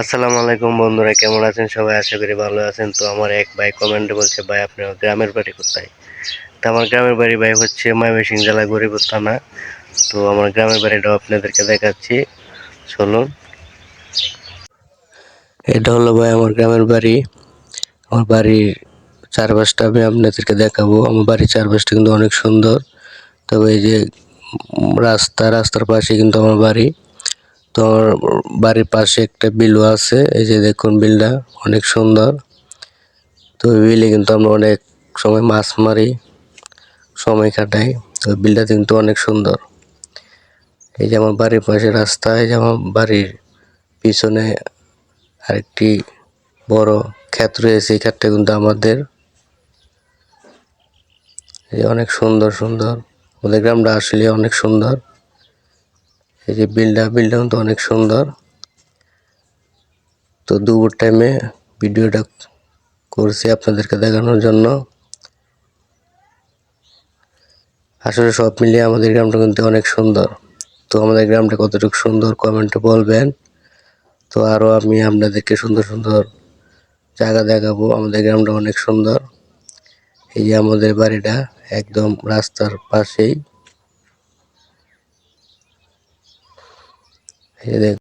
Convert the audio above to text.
আসসালামু আলাইকুম বন্ধুরা, কেমন আছেন সবাই? আশা করি ভালো আছেন। তো আমার এক ভাই কমেন্টে বলছে, ভাই, আপনার গ্রামের বাড়ি কোথায়? তো আমার গ্রামের বাড়ি ভাই হচ্ছে ময়মনসিং জেলা গরিপুর থানা। তো আমার গ্রামের বাড়িটাও আপনাদেরকে দেখাচ্ছি। চলুন। এটা হলো ভাই আমার গ্রামের বাড়ি। আমার বাড়ির চারপাশটা আমি আপনাদেরকে দেখাবো। আমার বাড়ির চারপাশটা কিন্তু অনেক সুন্দর। তবে এই যে রাস্তা, রাস্তার পাশে কিন্তু আমার বাড়ি। তো বাড়ির পাশে একটা বিলও আছে, এই যে দেখুন বিলটা অনেক সুন্দর। তো ওই বিলে কিন্তু আমরা অনেক সময় মাছ মারি, সময় কাটাই। তো ওই বিলটা কিন্তু অনেক সুন্দর। এই যে আমার বাড়ির পাশে রাস্তা, এই যে আমার বাড়ির পিছনে আরেকটি বড় ক্ষেত রয়েছে, এই ক্ষেতটা কিন্তু আমাদের। এই অনেক সুন্দর সুন্দর। আমাদের গ্রামটা আসলে অনেক সুন্দর। এই যে বিলটা বিলটা তো অনেক সুন্দর। তো দুপুর টাইমে ভিডিওটা করছি আপনাদেরকে দেখানোর জন্য। আসলে সব মিলিয়ে আমাদের গ্রামটা কিন্তু অনেক সুন্দর। তো আমাদের গ্রামটা কতটুকু সুন্দর কমেন্টে বলবেন। তো আরও আমি আপনাদেরকে সুন্দর সুন্দর জায়গা দেখাবো। আমাদের গ্রামটা অনেক সুন্দর। এই যে আমাদের বাড়িটা একদম রাস্তার পাশেই। এই যে দেখ-